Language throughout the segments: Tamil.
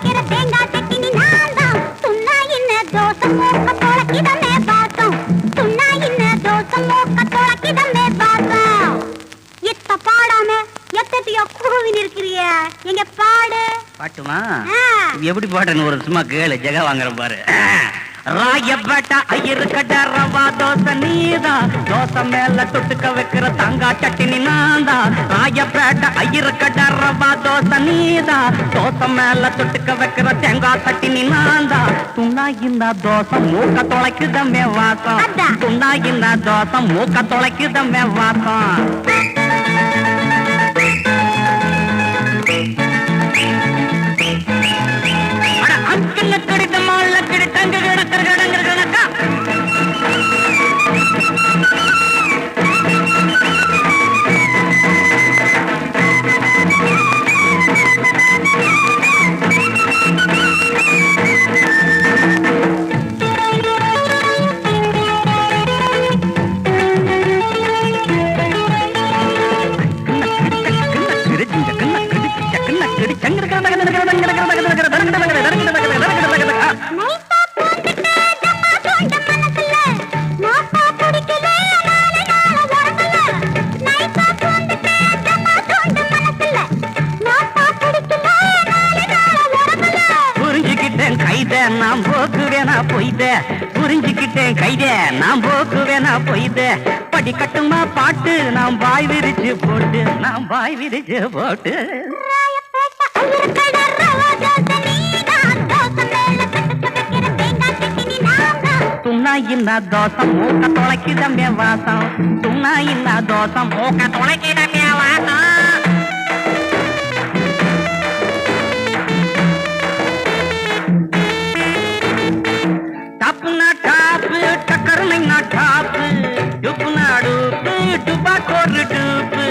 வைக்கிற தேங்காய் சட்டினி நான் தான். சுண்ணா இன்ன தோசை மூக்க தொலைக்கிதமே பாசம் சுண்ணா இன்ன தோசை மூக்க தொலைக்கிதமே பாசம் இத்த பாடாம எத்தத்தையோ குழுவின் இருக்கிறிய எங்க பாடு. பாட்டுமா? எப்படி பாடுறேன்னு ஒரு சும்மா கேளு. ஜெக வாங்குற பாரு. ராயப்பேட்டா ஐயரு கட்ட ரவா தோசை நீதான் தோசை மேல தொட்டுக்க வைக்கிற தங்கா சட்டினி நான்தான் ராயப்பேட்டா ஐயரு கட்ட ரவா தோசை நீதான் தோசை மேல தொட்டுக்க வைக்கிற தேங்காய் சட்டினி நான்தான் துண்ணா இந்த தோசை மூக்க தொலைக்குதமே வாசம். துண்ணா இந்த தோசை மூக்க தொலைக்குதமே வாசம். நான் போக்குவேனா பொய்த. புரிஞ்சுக்கிட்டேன் கைத நான் போக்குவேனா பொய்த. படி கட்டுமா பாட்டு நான் வாய் விரிச்சு போட்டு நான் வாய் விரிச்சு போட்டு. இன்னா தோசம் மூக்க தொலைக்குதமே வாசம் சுண்ணா இன்னா தோசம் மூக்க தொலைக்குதமே வாசம் டப்புனா டாப்பு டக்கருமைனா டாப்பு டுப்புனா டூப்பு டுபா கோரு டூப்பு.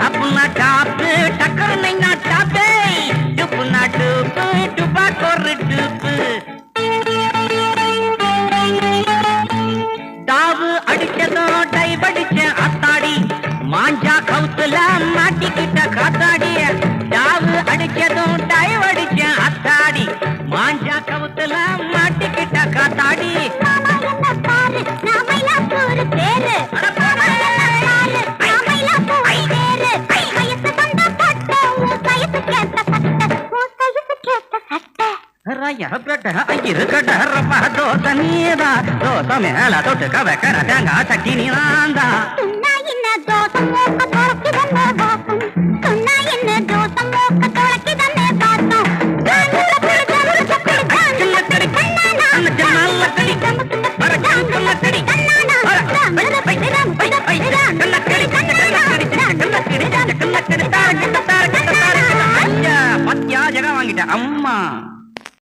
டப்புனா டாப்பு டக்கருமைனா டாப்பே டுப்புனா டூப்பு டுப்பா கோரு டுப்பு. டாவு அடிச்சதோ டைவ் அடிச்சேன் அத்தாடி. மாஞ்சா கவுத்துல மாட்டிக்கிட்ட காத்தாடி. தொலைக்குதமே வாசம் ஜாங்குல புடி ஜாங்குல சப்படி ஜாங்குல கடி கண்ணானா நல்ல கடி வர கண்ண கடி பத்தியா ஜெகம் வாங்கிட்ட. அம்மா.